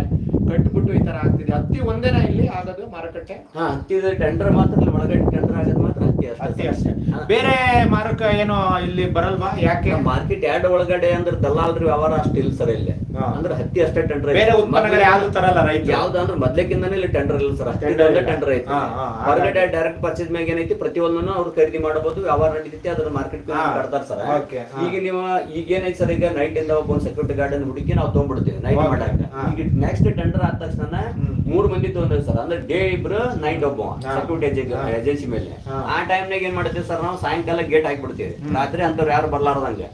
Speaker 1: ಕಟ್ಬಿಟ್ಟು ಈ ತರ ಆಗ್ತಿದೆ. ಹತ್ತಿ ಒಂದೇನ ಇಲ್ಲಿ ಆಗೋದು ಮಾರುಕಟ್ಟೆ.
Speaker 4: ಹಾ ಟೆಂಡರ್ ಮಾತ್ರ ಒಳಗಡೆ ಟೆಂಡರ್ ಆಗೋದು ಮಾತ್ರ. ಹತ್ತಿ ಅಷ್ಟೇ
Speaker 1: ಬೇರೆ ಮಾರಕ ಏನು ಇಲ್ಲಿ ಬರಲ್ವಾ? ಯಾಕೆ?
Speaker 4: ಮಾರ್ಕೆಟ್ ಯಾರ್ಡ್ ಒಳಗಡೆ ಅಂದ್ರೆ ದಲ್ಲಾಲ್ ವ್ಯವಹಾರ ಅಷ್ಟು ಇಲ್ಲ ಸರ್ ಇಲ್ಲಿ. ಅಂದ್ರೆ ಹತ್ತಿ ಅಷ್ಟೇ ಟೆಂಡರ್
Speaker 1: ಬೇರೆ ಉತ್ಪನ್ನಗಳು ಯಾವ್ದು ತರಲ್ಲ ರೈತ
Speaker 4: ಯಾವ್ದು ಅಂದ್ರೆ ಮೊದ್ಲಕ್ಕಿಂತಾನೆ ಇಲ್ಲಿ ಟೆಂಡರ್ ಇಲ್ಲ ಸರ್. ಅಷ್ಟೇ ಟೆಂಡರ್ ಐತಿ. ಹೊರಗಡೆ ಡೈರೆಕ್ಟ್ ಪರ್ಚೇಸ್ ಮ್ಯಾಗ ಏನೈತಿ ಪ್ರತಿಯೊಂದನ್ನು ಅವ್ರು ಖರೀದಿ ಮಾಡಬಹುದು ವ್ಯವಹಾರ ನಡೀತೈತಿ ಅದ್ರ ಮಾರ್ಕೆಟ್. ಕಟ್ತಾರ ಸರ್. ಈಗ ನೀವು ಈಗ ಏನೈತಿ ಸರ್ ಈಗ ನೈಟ್ ಇಂದ ಒಬ್ಬ ಸೆಕ್ಯೂರಿಟಿ ಗಾರ್ಡ್ ಅನ್ನು ಹುಡುಕಿ ನಾವು ತೊಗೊಂಡ್ಬಿಡ್ತೀವಿ ನೈಟ್
Speaker 1: ಮಾಡಕ್ಕೆ.
Speaker 4: ಮಾಡಾಕ ಈಗ ನೆಕ್ಸ್ಟ್ ಟೆಂಡರ್ ಆದ ತಕ್ಷಣ. ಮೂರ್ ಮಂದಿ ತೊಗೊಂಡ್ರಿ ಸರ್. ಅಂದ್ರೆ ಡೇ ಇಬ್ರು ನೈಟ್ ಒಬ್ಬ. ಸೆಕ್ಯೂರಿಟಿ ಏಜೆನ್ಸಿ ಮೇಲೆ. ಆ ಟೈಮ್ನಾಗ ಏನ್ ಮಾಡ್ತೀವಿ ಸರ್ ನಾವು ಸಾಯಂಕಾಲ ಗೇಟ್ ಹಾಕ್ಬಿಡ್ತೀವಿ. ರಾತ್ರಿ ಅಂತವ್ರು ಯಾರು ಬರ್ಲಾರ್ದಂಗೆ.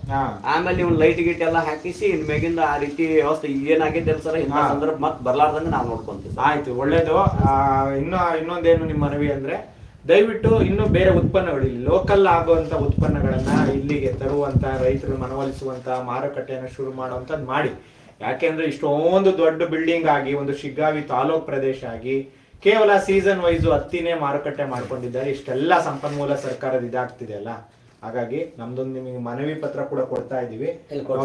Speaker 4: ಆಮೇಲೆ ನೀವು ಲೈಟ್ ಗೀಟ್ ಎಲ್ಲ ಹಾಕಿಸಿ ಇನ್ ಮೇಗಿಂದ ಆ ರೀತಿ ವ್ಯವಸ್ಥೆ ಏನಾಗೈತೆ ಸರ್ ಇಂಥ. ಸಂದರ್ಭ ಮತ್ ಬರ್ಲಾರ್ದಂಗೆ ನಾವು ನೋಡ್ಕೊಂತೀವಿ
Speaker 1: ಆಯ್ತು ಒಳ್ಳೇದು. ಇನ್ನು ಇನ್ನೊಂದೇನು ನಿಮ್ಮ ಮನವಿ ಅಂದ್ರೆ ದಯವಿಟ್ಟು ಇನ್ನು ಬೇರೆ ಉತ್ಪನ್ನಗಳು ಇಲ್ಲಿ ಲೋಕಲ್ ಆಗುವಂತ ಉತ್ಪನ್ನಗಳನ್ನ ಇಲ್ಲಿಗೆ ತರುವಂತ ರೈತರು ಮನವೊಲಿಸುವಂತ ಮಾರುಕಟ್ಟೆಯನ್ನು ಶುರು ಮಾಡುವಂತದ್ ಮಾಡಿ. ಯಾಕೆಂದ್ರೆ ಇಷ್ಟೊಂದು ದೊಡ್ಡ ಬಿಲ್ಡಿಂಗ್ ಆಗಿ ಒಂದು ಶಿಗ್ಗಾವಿ ತಾಲೂಕ್ ಪ್ರದೇಶ ಆಗಿ ಕೇವಲ ಸೀಸನ್ ವೈಸ್ ಹತ್ತಿನೇ ಮಾರುಕಟ್ಟೆ ಮಾಡ್ಕೊಂಡಿದ್ದಾರೆ. ಇಷ್ಟೆಲ್ಲ ಸಂಪನ್ಮೂಲ ಸರ್ಕಾರದ ಇದಾಗ್ತಿದೆ ಅಲ್ಲ? ಹಾಗಾಗಿ ನಮ್ದೊಂದು ನಿಮಗೆ ಮನವಿ ಪತ್ರ ಕೂಡ ಕೊಡ್ತಾ ಇದೀವಿ.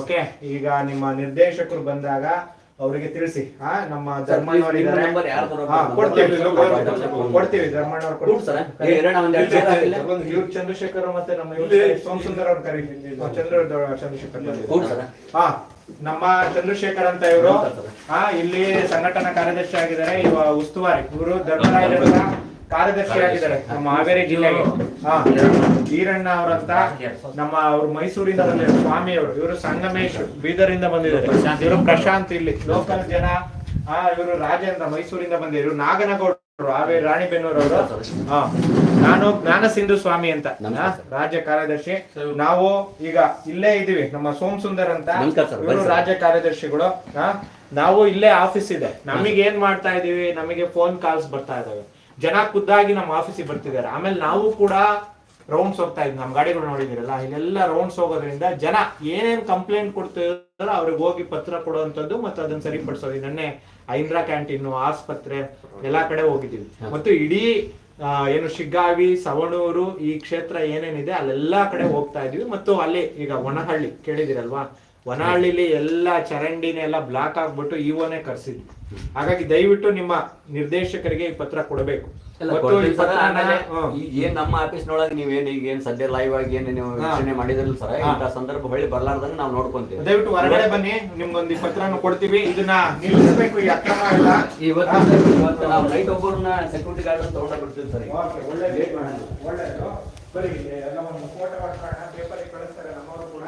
Speaker 1: ಓಕೆ ಈಗ ನಿಮ್ಮ ನಿರ್ದೇಶಕರು ಬಂದಾಗ ಅವರಿಗೆ ತಿಳಿಸಿ. ಹಾ ನಮ್ಮ
Speaker 4: ಜರ್ಮನ್
Speaker 1: ಧರ್ಮಣ್ಣವ್ರು ಇದ್ದಾರೆ. ಹಾ,
Speaker 4: number.
Speaker 1: ಕೊಡ್ತೀವಿ
Speaker 4: ಕೊಡ್ತೀವಿ.
Speaker 1: ಇವ್ರು ಚಂದ್ರಶೇಖರ್ ಮತ್ತೆ ನಮ್ಮ ಸೋಮಸುಂದರ್ ಅವ್ರು ಕರೀತೀವಿ ಚಂದ್ರ ಚಂದ್ರಶೇಖರ್. ಹಾ. ನಮ್ಮ ಚಂದ್ರಶೇಖರ್ ಅಂತ ಇವರು. ಹಾ ಇಲ್ಲಿ ಸಂಘಟನಾ ಕಾರ್ಯದರ್ಶಿ ಆಗಿದ್ದಾರೆ. ಇವ ಉಸ್ತುವಾರಿ. ಇವರು ಧರ್ಮರಾಯ ಕಾರ್ಯದರ್ಶಿ ಆಗಿದ್ದಾರೆ. ನಮ್ಮ ಹಾವೇರಿ ಜಿಲ್ಲೆಗೆ. ಹಾ ಈರಣ್ಣ ಅವರಂತ ನಮ್ಮ ಅವ್ರು ಮೈಸೂರಿಂದ ಬಂದಿದ್ದಾರೆ ಸ್ವಾಮಿ ಅವರು. ಇವರು ಸಂಗಮೇಶ್ ಬೀದರಿಂದ ಬಂದಿದ್ದಾರೆ. ಇವರು ಪ್ರಶಾಂತ್ ಇಲ್ಲಿ. ಲೋಕಲ್ ಜನ. ಹಾ ಇವರು ರಾಜೇಂದ್ರ ಮೈಸೂರಿಂದ ಬಂದಿದ್ದಾರೆ. ನಾಗನಗೌಡ ಹಾವೇರಿ ರಾಣಿಬೆನ್ನೂರು ಅವರು. ಹಾ. ನಾನು ಜ್ಞಾನ ಸಿಂಧು ಸ್ವಾಮಿ ಅಂತ. ರಾಜ್ಯ ಕಾರ್ಯದರ್ಶಿ. ನಾವು ಈಗ ಇಲ್ಲೇ ಇದೀವಿ. ನಮ್ಮ ಸೋಮ್ ಸುಂದರ್ ಅಂತ. ಇವರು ರಾಜ್ಯ ಕಾರ್ಯದರ್ಶಿಗಳು. ಹಾ, ನಾವು ಇಲ್ಲೇ ಆಫೀಸ್ ಇದೆ. ನಮಗೆ ಏನ್ ಮಾಡ್ತಾ ಇದೀವಿ? ನಮಗೆ ಫೋನ್ ಕಾಲ್ಸ್ ಬರ್ತಾ ಇದಾವೆ. ಜನ ಖುದ್ದಾಗಿ ನಮ್ಮ ಆಫೀಸಿಗೆ ಬರ್ತಿದ್ದಾರೆ. ಆಮೇಲೆ ನಾವು ಕೂಡ ರೌಂಡ್ಸ್ ಹೋಗ್ತಾ ಇದ್ವಿ. ನಮ್ಮ ಗಾಡಿಗಳು ನೋಡಿದಿರಲ್ಲ ಇಲ್ಲೆಲ್ಲ ರೌಂಡ್ಸ್ ಹೋಗೋದ್ರಿಂದ ಜನ ಏನೇನ್ ಕಂಪ್ಲೇಂಟ್ ಕೊಡ್ತಿದಾರೋ ಅವ್ರಿಗೆ ಹೋಗಿ ಪತ್ರ ಕೊಡುವಂಥದ್ದು ಮತ್ತೆ ಅದನ್ನ ಸರಿಪಡಿಸೋದು. ನೆನ್ನೆ ಐಂದ್ರಾ ಕ್ಯಾಂಟೀನು ಆಸ್ಪತ್ರೆ ಎಲ್ಲಾ ಕಡೆ ಹೋಗಿದ್ದೀವಿ. ಮತ್ತು ಇಡೀ ಏನು ಶಿಗ್ಗಾವಿ ಸವಣೂರು ಈ ಕ್ಷೇತ್ರ ಏನೇನಿದೆ ಅಲ್ಲೆಲ್ಲಾ ಕಡೆ ಹೋಗ್ತಾ ಇದೀವಿ ಮತ್ತು ಅಲ್ಲಿ ಈಗ ವನಹಳ್ಳಿ ಕೇಳಿದಿರಲ್ವಾ ವನಹಳ್ಳಿಲಿ ಎಲ್ಲ ಚರಂಡಿನ ಎಲ್ಲ ಬ್ಲಾಕ್ ಆಗ್ಬಿಟ್ಟು ಇವನೇ ಕರ್ಸಿದ್ವಿ. ಹಾಗಾಗಿ ದಯವಿಟ್ಟು ನಿಮ್ಮ ನಿರ್ದೇಶಕರಿಗೆ ಈ ಪತ್ರ ಕೊಡಬೇಕು.
Speaker 4: Sir.
Speaker 1: ಪತ್ರನ-
Speaker 4: ಆಮೇಲೆ
Speaker 1: ಹ್ಮ್.
Speaker 4: ಏನ್ ನಮ್ಮ ಆಫೀಸ್ ನೊಳಗೆ ಏನು ಈಗ ಏನ್ ಸದ್ಯ ಲೈವ್ ಆಗಿ ಏನ್ ನೀವು
Speaker 1: ಹಾ.
Speaker 4: ವೀಕ್ಷಣೆ ಮಾಡಿದ್ರಲ್ಲ ಸರ್
Speaker 1: ಹಾ.
Speaker 4: ಇಂಥ ಸಂದರ್ಭ ಹೊಳ್ಳಿ ಬರ್ಲಾರ್ದಂಗ ನಾವು ನೋಡ್ಕೊಂತೀವಿ
Speaker 1: ದಯವಿಟ್ಟು ಹೊರಗಡೆ ಬನ್ನಿ ನಿಮ್ಗೊಂದು ಈ ಪತ್ರನ ಕೊಡ್ತೀವಿ ಇದನ್ನ ನಿಲ್ಲಿಸ್ಬೇಕು ಈ ಅಕ್ರಮ ಎಲ್ಲ
Speaker 4: ಇವತ್ತು ಇವತ್ತು ನಾವು ನೈಟ್ ಒಬ್ಬರನ್ನ ಸೆಕ್ಯೂರಿಟಿ ಗಾರ್ಡ್ ತಗೊಂಡ ಬಿಡ್ತೀವಿ ಸರ್ ಈಗ.
Speaker 1: ಓಕೆ, ಒಳ್ಳೆದು. ಒಳ್ಳೆದು. ಬರೀ ಎಲ್ಲ ಒಂದು ಫೋಟೋ ಪೇಪರ್ ಕಳಿಸ್ತಾರೆ ನಮ್ಮವರು ಕೂಡ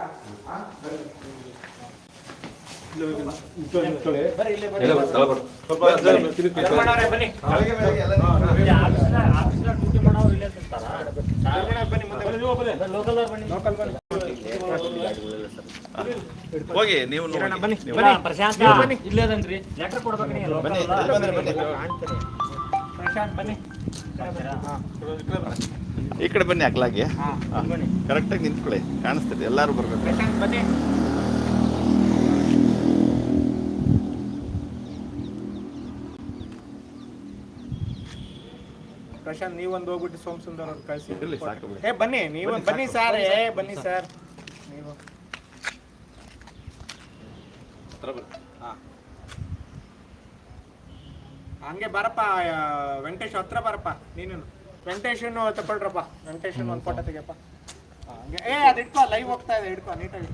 Speaker 1: ಹಾ, ಬನ್ನಿ. ಬರ್ರಿ ಇಲ್ಲೇ ಬರ್ರಿ. ಧರ್ಮಣ್ಣವ್ರೇ ಬನ್ನಿ
Speaker 2: ಬೆಳಗ್ಗೆ ಬೆಳಗ್ಗೆ ಎಲ್ಲ
Speaker 1: ಹಾ, ಹಾ.
Speaker 2: ಹೋಗಿ ನೀವು.
Speaker 1: ಬನ್ನಿ
Speaker 2: ನೀವು-
Speaker 1: ಬನ್ನಿ.
Speaker 5: ಪ್ರಶಾಂತ
Speaker 1: ನೀವು ಬನ್ನಿ.
Speaker 5: ಲೆಟರ್.
Speaker 1: ಪ್ರಶಾಂತ್
Speaker 2: ಈ ಕಡೆ ಬನ್ನಿ ಅಕ್ಲಾಗಿ
Speaker 1: ಹಾ, ಬನ್ನಿ.
Speaker 2: ಕರೆಕ್ಟಾಗಿ ನಿಂತ್ಕೊಳ್ಳಿ. ಕಾಣಿಸ್ತದೆ. ಎಲ್ಲರೂ ಬರ್ಬೇಕು.
Speaker 1: ಪ್ರಶಾಂತ್ ಬನ್ನಿ. ಪ್ರಶಾಂತ್ ನೀವೊಂದು ಹೋಗ್ಬಿಟ್ಟು ಸೋಮ್ ಸುಂದರ್ ಅವ್ರು ಕಳಿಸಿ
Speaker 2: ಇರ್ಲಿ, ಸಾಕು ಬಿಡಿ.
Speaker 1: ಏ ಬನ್ನಿ ನೀವ್
Speaker 2: ಬನ್ನಿ,
Speaker 1: ಬನ್ನಿ
Speaker 2: ಸಾಕು.
Speaker 1: ಸರ್ ಏ ಬನ್ನಿ ಸರ್ ನೀವು ಹಾ. ಹಂಗೆ ಬರಪ್ಪ ಆ, ವೆಂಕಟೇಶ್ ಹತ್ರ ಬರಪ್ಪ ನೀನು ವೆಂಕಟೇಶನ್ ತಗೊಳ್ರಪ್ಪ ವೆಂಕಟೇಶನ್ ಒಂದು ಫೋಟೋ ತೆಗಿಯಪ್ಪ ಹಾ, ಹಂಗೆ ಏ ಅದು ಇಟ್ಕೋ ಲೈವ್ ಹೋಗ್ತಾ ಇದೆ ಇಟ್ಕೋ ನೀಟಾಗಿ.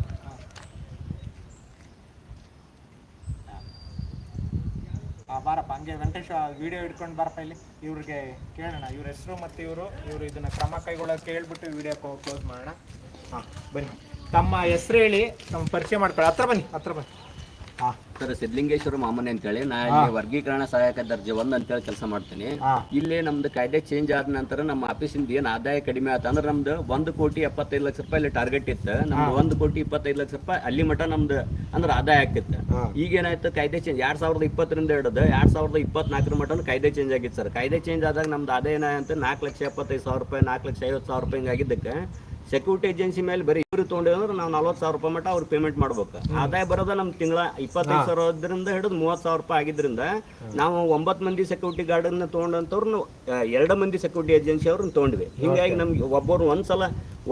Speaker 1: ಹಾ ಬಾರಪ್ಪ, ಹಂಗೆ ವೆಂಕಟೇಶ್ ವಿಡಿಯೋ ಇಟ್ಕೊಂಡು ಬಾರಪ್ಪ ಇಲ್ಲಿ. ಇವ್ರಿಗೆ ಕೇಳೋಣ, ಇವ್ರ ಹೆಸರು ಮತ್ತು ಇವರು ಇವರು ಇದನ್ನ ಕ್ರಮ ಕೈಗೊಳ್ಳೋಕೆ ಹೇಳ್ಬಿಟ್ಟು ವಿಡಿಯೋ ಕ್ಲೋಸ್ ಮಾಡೋಣ. ಹಾಂ, ಬನ್ನಿ. ತಮ್ಮ ಹೆಸರು ಹೇಳಿ, ತಮ್ಮ ಪರಿಚಯ ಮಾಡ್ಕೊಳ್ಳಿ. ಹತ್ರ ಬನ್ನಿ ಹತ್ರ ಬನ್ನಿ.
Speaker 4: ಸರ್ ಸಿದ್ಲಿಂಗೇಶ್ವರ ಮಾಮನೆ ಅಂತೇಳಿ ನಾ ಇಲ್ಲಿ ವರ್ಗೀಕರಣ ಸಹಾಯಕ ದರ್ಜೆ ಒಂದ್ ಅಂತೇಳಿ ಕೆಲಸ ಮಾಡ್ತೀನಿ. ಇಲ್ಲಿ ನಮ್ದು ಕಾಯ್ದೆ ಚೇಂಜ್ ಆದ ನಂತರ ನಮ್ಮ ಆಫೀಸಿಂದ ಏನ್ ಆದಾಯ ಕಡಿಮೆ ಆತ ಅಂದ್ರೆ ನಮ್ದು ಒಂದ್ ಕೋಟಿ ಎಪ್ಪತ್ತೈದು ಲಕ್ಷ ರೂಪಾಯಿ ಇಲ್ಲಿ ಟಾರ್ಗೆಟ್ ಇತ್ತು. ನಮ್ದು ಒಂದ್ ಕೋಟಿ ಇಪ್ಪತ್ತೈದು ಲಕ್ಷ ರೂಪಾಯಿ ಅಲ್ಲಿ ಮಟ ನಮ್ದು ಅಂದ್ರೆ ಆದಾಯ ಆಗ್ತಿತ್ತು. ಈಗ ಏನಾಯ್ತು ಕಾಯ್ದೆ ಚೇಂಜ್ ಎರಡ್ ಸಾವಿರದ ಇಪ್ಪತ್ತರಿಂದ ಹಿಡಿದು ಎರಡ್ ಸಾವಿರದ ಇಪ್ಪತ್ನಾಲ್ಕರ ಮಟ ಕಾಯ್ದೆ ಚೇಂಜ್ ಆಗಿತ್ತು ಸರ್. ಕಾಯ್ದೆ ಚೇಂಜ್ ಆದಾಗ ನಮ್ದು ಆದಾಯ ಏನಾಯ್ತು ನಾಲ್ಕು ಲಕ್ಷ ಎಪ್ಪತ್ತೈದು ಸಾವಿರ ರೂಪಾಯಿ ನಾಲ್ಕು ಲಕ್ಷ ಐವತ್ತು ಸಾವಿರ ರೂಪಾಯಿ ಹಿಂಗಾಗಿದ್ದಕ್ಕೆ ಸೆಕ್ಯೂರಿಟಿ ಏಜೆನ್ಸಿ ಮೇಲೆ ಬರೀ ಇವರು ತೊಗೊಂಡಿವಿ ಅಂದ್ರೆ ನಾವು ನಲ್ವತ್ತು ಸಾವಿರ ರೂಪಾಯಿ ಮಟ್ಟ ಅವ್ರು ಪೇಮೆಂಟ್ ಮಾಡ್ಬೇಕು. ಆದಾಯ ಬರೋದ ನಮ್ ತಿಂಗಳ ಇಪ್ಪತ್ತೈದು ಸಾವಿರದಿಂದ ಹಿಡಿದು ಮೂವತ್ತು ಸಾವಿರ ರೂಪಾಯಿ ಆಗಿದ್ರಿಂದ ನಾವು ಒಂಬತ್ತು ಮಂದಿ ಸೆಕ್ಯೂರಿಟಿ ಗಾರ್ಡನ್ನ ತೊಗೊಂಡಂತವ್ರನ್ನ ಎರಡು ಮಂದಿ ಸೆಕ್ಯೂರಿಟಿ ಏಜೆನ್ಸಿ ಅವ್ರನ್ನ ತೊಗೊಂಡ್ವಿ. ಹಿಂಗಾಗಿ ನಮ್ಗೆ ಒಬ್ಬರು ಒಂದ್ಸಲ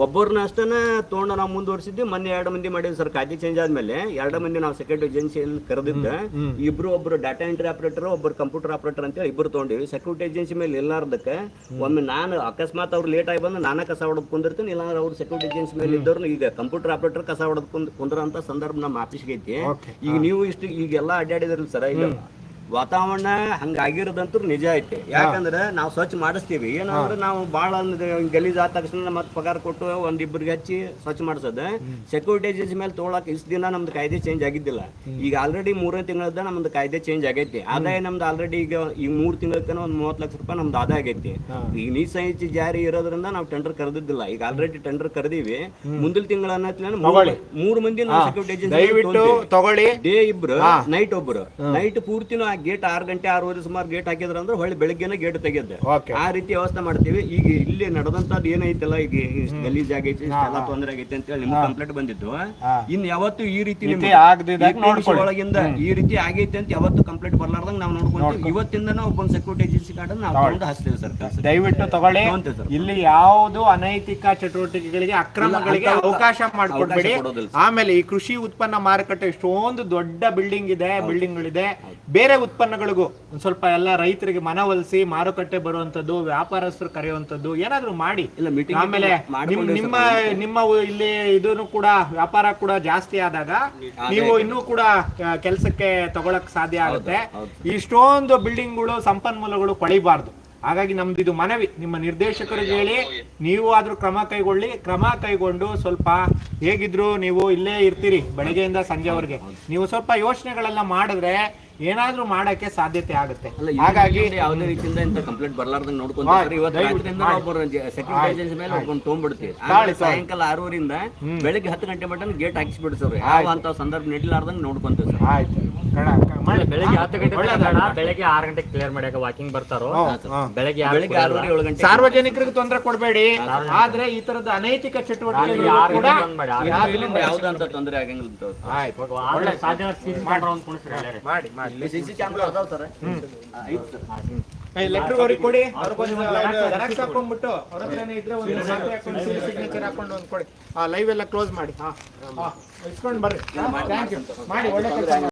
Speaker 4: ಒಬ್ಬರನ್ನ ಅಷ್ಟನ್ನ ತೊಗೊಂಡು ನಾವು ಮುಂದುವರಿಸಿದ್ವಿ. ಮೊನ್ನೆ ಎರಡು ಮಂದಿ ಮಾಡಿದ್ವಿ ಸರ್. ಖಾತೆ ಚೇಂಜ್ ಆದ್ಮೇಲೆ ಎರಡು ಮಂದಿ ನಾವು ಸೆಕ್ಯೂರಿಟಿ ಏಜೆನ್ಸಿಯನ್ನು ಕರೆದಿದ್ದ. ಇಬ್ರು ಒಬ್ರು ಡಾಟಾ ಎಂಟ್ರಿ ಆಪರೇಟರ್ ಒಬ್ಬರು ಕಂಪ್ಯೂಟರ್ ಆಪರೇಟರ್ ಅಂತ ಇಬ್ರು ತೊಗೊಂಡಿವಿ. ಸೆಕ್ಯೂರಿಟಿ ಏಜೆನ್ಸಿ ಮೇಲೆ ಇಲ್ಲಾರ್ದಕ್ಕೆ ಒಮ್ಮೆ ನಾನು ಅಕಸ್ಮಾತ್ ಅವ್ರು ಲೇಟ್ ಆಗಿ ಬಂದು ನಾನೇ ಕಸ ಹೊಡೆದು ಕುಂದಿರ್ತೀನಿ ಇಲ್ಲಾಂದ್ರೆ ಅವ್ರು ಸೆಕ್ಯೂರಿಟಿ ಏಜೆನ್ಸಿ ಮೇಲೆ ಇದ್ದವ್ರು ಈಗ ಕಂಪ್ಯೂಟರ್ ಆಪರೇಟರ್ ಕಸ ಹೊಡೆದು ಕುಂದ್ ಕುಂದ್ರಂತ ಸಂದರ್ಭ ನಮ್ಮ ಆಫೀಸ್ಗೆ ಐತಿ. ಈಗ ನೀವು ಇಷ್ಟು ಈಗೆಲ್ಲ ಅಡ್ಡಾಡಿದ್ರಲ್ಲ ಸರ್ ಈಗ ವಾತಾವರಣ ಹಂಗಾಗಿರೋದಂತೂ ನಿಜ ಐತೆ. ಯಾಕಂದ್ರೆ ನಾವು ಸ್ವಚ್ಛ ಮಾಡಿಸ್ತೀವಿ. ಏನಂದ್ರೆ ನಾವು ಭಾಳ ಗಲೀಜ್ ಆದ ತಕ್ಷಣ ಮತ್ತೆ ಪಗಾರ ಕೊಟ್ಟು ಒಂದಿಬ್ಬರಿಗೆ ಹಚ್ಚಿ ಸ್ವಚ್ಛ ಮಾಡಿಸೋದು. ಸೆಕ್ಯೂರಿಟಿ ಏಜೆನ್ಸಿ ಮೇಲೆ ತೊಗೊಳಕ್ ಇಷ್ಟು ದಿನ ನಮ್ದು ಕಾಯ್ದೆ ಚೇಂಜ್ ಆಗಿದ್ದಿಲ್ಲ. ಈಗ ಆಲ್ರೆಡಿ ಮೂರನೇ ತಿಂಗಳದ ನಮ್ದು ಕಾಯ್ದೆ ಚೇಂಜ್ ಆಗೈತಿ. ಆದಾಯ ನಮ್ದು ಆಲ್ರೆಡಿ ಈಗ ಈ ಮೂರ್ ತಿಂಗಳಕ್ಕ ಒಂದು ಮೂವತ್ತು ಲಕ್ಷ ರೂಪಾಯಿ ನಮ್ದು ಆದಾಯ ಆಗೈತಿ. ಈಗ ನೀ ಸಂಹಿತೆ ಜಾರಿ ಇರೋದ್ರಿಂದ ನಾವು ಟೆಂಡರ್ ಕರೆದಿದ್ದಿಲ್ಲ. ಈಗ ಆಲ್ರೆಡಿ ಟೆಂಡರ್ ಕರೆದಿವಿ. ಮುಂದಿನ ತಿಂಗಳ. ಮೂರು ಮಂದಿ ನಾವು ಸೆಕ್ಯೂರಿಟಿ ಏಜೆನ್ಸಿ
Speaker 1: ದಯವಿಟ್ಟು ತಗೊಳ್ಳಿ.
Speaker 4: ಡೇ ಇಬ್ರು ನೈಟ್ ಒಬ್ರು. ನೈಟ್ ಪೂರ್ತಿನೂ ಗೇಟ್ ಆರು ಗಂಟೆ ಆರೂವರೆ ಸುಮಾರು ಗೇಟ್ ಹಾಕಿದ್ರ ಅಂದ್ರೆ ಹೊಳ್ಳಿ ಬೆಳಗ್ಗೆನೆ ಗೇಟ್ ತೆಗೆದ್ದೆ ಆ ರೀತಿ ವ್ಯವಸ್ಥೆ ಮಾಡ್ತೀವಿ. ಈಗ ಇಲ್ಲಿ ನಡೆದಂತದ್ದು ಏನೈತಲ್ಲ ಈಗ ಗಲೀಜ್ ಆಗೈತಿ ಎಲ್ಲ ತೊಂದರೆ ಆಗೈತಿ ಅಂತ ಹೇಳಿ ನಿಮ್ಗೆ ಕಂಪ್ಲೇಂಟ್ ಬಂದಿದ್ದು ಇನ್ ಯಾವತ್ತು ಈ ರೀತಿ ಒಳಗಿಂದ ಈ ರೀತಿ ಆಗೈತಿ ಅಂತ ಯಾವತ್ತು ಕಂಪ್ಲೇಂಟ್ ಬರ್ಲಾರ್ದಂಗ ನಾವು ನೋಡ್ಕೊಂತೀವಿ. ಇವತ್ತಿಂದ ಒಬ್ಬ ಸೆಕ್ಯೂರಿಟಿ ಏಜೆನ್ಸಿ ಕಾರ್ಡ್ ನಾವು ತಗೊಂಡು ಹಚ್ತೇವೆ ಸರ್
Speaker 1: ದಯವಿಟ್ಟು ತಗೊಳ್ಳಿ. ಇಲ್ಲಿ ಯಾವುದು ಅನೈತಿಕ ಚಟುವಟಿಕೆಗಳಿಗೆ ಅಕ್ರಮಗಳಿಗೆ ಅವಕಾಶ ಮಾಡಿಕೊಡ್ಬೇಡಿ ಆಮೇಲೆ ಈ ಕೃಷಿ ಉತ್ಪನ್ನ ಮಾರುಕಟ್ಟೆ ಇಷ್ಟೊಂದು ದೊಡ್ಡ ಬಿಲ್ಡಿಂಗ್ ಇದೆ ಬಿಲ್ಡಿಂಗ್ ಗಳಿದೆ. ಬೇರೆ ಉತ್ಪನ್ನಗಳಿಗೂ ಒಂದ್ ಸ್ವಲ್ಪ ಎಲ್ಲ ರೈತರಿಗೆ ಮನವೊಲಿಸಿ ಮಾರುಕಟ್ಟೆ ಬರುವಂತದ್ದು ವ್ಯಾಪಾರಸ್ಥರು ಕರೆಯುವಂತದ್ದು ಏನಾದ್ರು ಮಾಡಿ. ಆಮೇಲೆ ನಿಮ್ಮ ನಿಮ್ಮ ಇಲ್ಲಿ ಇದನ್ನು ಕೂಡ ವ್ಯಾಪಾರ ಕೂಡ ಜಾಸ್ತಿ ಆದಾಗ ನೀವು ಇನ್ನೂ ಕೂಡ ಕೆಲಸಕ್ಕೆ ತಗೊಳಕ್ ಸಾಧ್ಯ ಆಗುತ್ತೆ. ಇಷ್ಟೊಂದು ಬಿಲ್ಡಿಂಗ್ಗಳು ಸಂಪನ್ಮೂಲಗಳು ಕೊಳಿಬಾರ್ದು. ಹಾಗಾಗಿ ನಮ್ದು ಇದು ಮನವಿ. ನಿಮ್ಮ ನಿರ್ದೇಶಕರಿಗೆ ಹೇಳಿ ನೀವು ಆದ್ರೂ ಕ್ರಮ ಕೈಗೊಳ್ಳಿ. ಕ್ರಮ ಕೈಗೊಂಡು ಸ್ವಲ್ಪ ಹೇಗಿದ್ರು ನೀವು ಇಲ್ಲೇ ಇರ್ತೀರಿ ಬೆಳಗ್ಗೆಯಿಂದ ಸಂಜೆವರೆಗೆ ನೀವು ಸ್ವಲ್ಪ ಯೋಚನೆಗಳೆಲ್ಲ ಮಾಡಿದ್ರೆ ಏನಾದ್ರೂ ಮಾಡಕ್ಕೆ ಸಾಧ್ಯತೆ ಆಗುತ್ತೆ.
Speaker 4: ಅಲ್ಲ
Speaker 1: ಹಾಗಾಗಿ
Speaker 4: ಯಾವುದೇ ರೀತಿಯಿಂದ ಇಂತ ಕಂಪ್ಲೇಂಟ್ ಬರಲಾರ್ದಂಗ ನೋಡ್ಕೊಂತಾರೆ ಇವತ್ತು ರಾತ್ರಿಯಿಂದ. ಒಬ್ಬರು ಸೆಕ್ಯೂರಿಟಿ ಏಜೆನ್ಸಿ ಮೇಲೆ ತೊಗೊಂಡ್ಬಿಡ್ತೀವಿ. ಸಾಯಂಕಾಲ ಆರೂರಿಂದ ಬೆಳಿಗ್ಗೆ ಹತ್ತು ಗಂಟೆ ಮಟ್ಟ ಗೇಟ್ ಹಾಕಿಸ್ಬಿಡ್ಸವ್ರಿ ಯಾವ ಅಂತ ಸಂದರ್ಭ ನಡಿಲಾರ್ದಂಗ ನೋಡ್ಕೊಂತೀವಿ ಸರ್.
Speaker 1: ಆಯ್ತು. ಕಣ
Speaker 5: ಬೆಳಗ್ಗೆ ಹತ್ತು ಗಂಟೆ. ಬೆಳಗ್ಗೆ ಆರು ಗಂಟೆ ಕ್ಲಿಯರ್ ಮಾಡ್ಯಾಕ ವಾಕಿಂಗ್ ಬರ್ತಾರೋ ಬೆಳಿಗ್ಗೆ.
Speaker 4: ಬೆಳಗ್ಗೆ ಆರೂವರೆ ಏಳು ಗಂಟೆ
Speaker 1: ಸಾರ್ವಜನಿಕರಿಗೆ ತೊಂದರೆ ಕೊಡಬೇಡಿ. ಆದ್ರೆ ಈ ತರದ ಅನೈತಿಕ ಚಟುವಟಿಕೆಗಳು
Speaker 4: ಯಾವ್ದಂತ ತೊಂದರೆ ಆಗಂಗಿಲ್ಲ
Speaker 5: ಸಾಧ್ಯ
Speaker 1: ಮಾಡಿ. ಮಾಡಿ
Speaker 4: ಸಿಸಿ ಕ್ಯಾಮ್ರಾ ಅದಾವ ಸರ್.
Speaker 1: ಲೆಟರ್ ಅವ್ರಿಗೆ ಕೊಡಿ. ಜೆರಾಕ್ಸ್ ಹಾಕೊಂಡ್ಬಿಟ್ಟು ಅವ್ರ ಹತ್ರನೇ ಇದ್ರೆ ಒಂದು ಹಾಕೊಂಡು ಸಿಗ್ನೇಚರ್ ಹಾಕೊಂಡು ಒಂದು ಕೊಡಿ. ಆ ಲೈವ್ ಎಲ್ಲ ಕ್ಲೋಸ್ ಮಾಡಿ. ಹಾ. ಹಾ ಇಸ್ಕೊಂಡು ಬರ್ರಿ. ಥ್ಯಾಂಕ್ ಯು ಮಾಡಿ ಒಳ್ಳೆ ಕೆಲಸ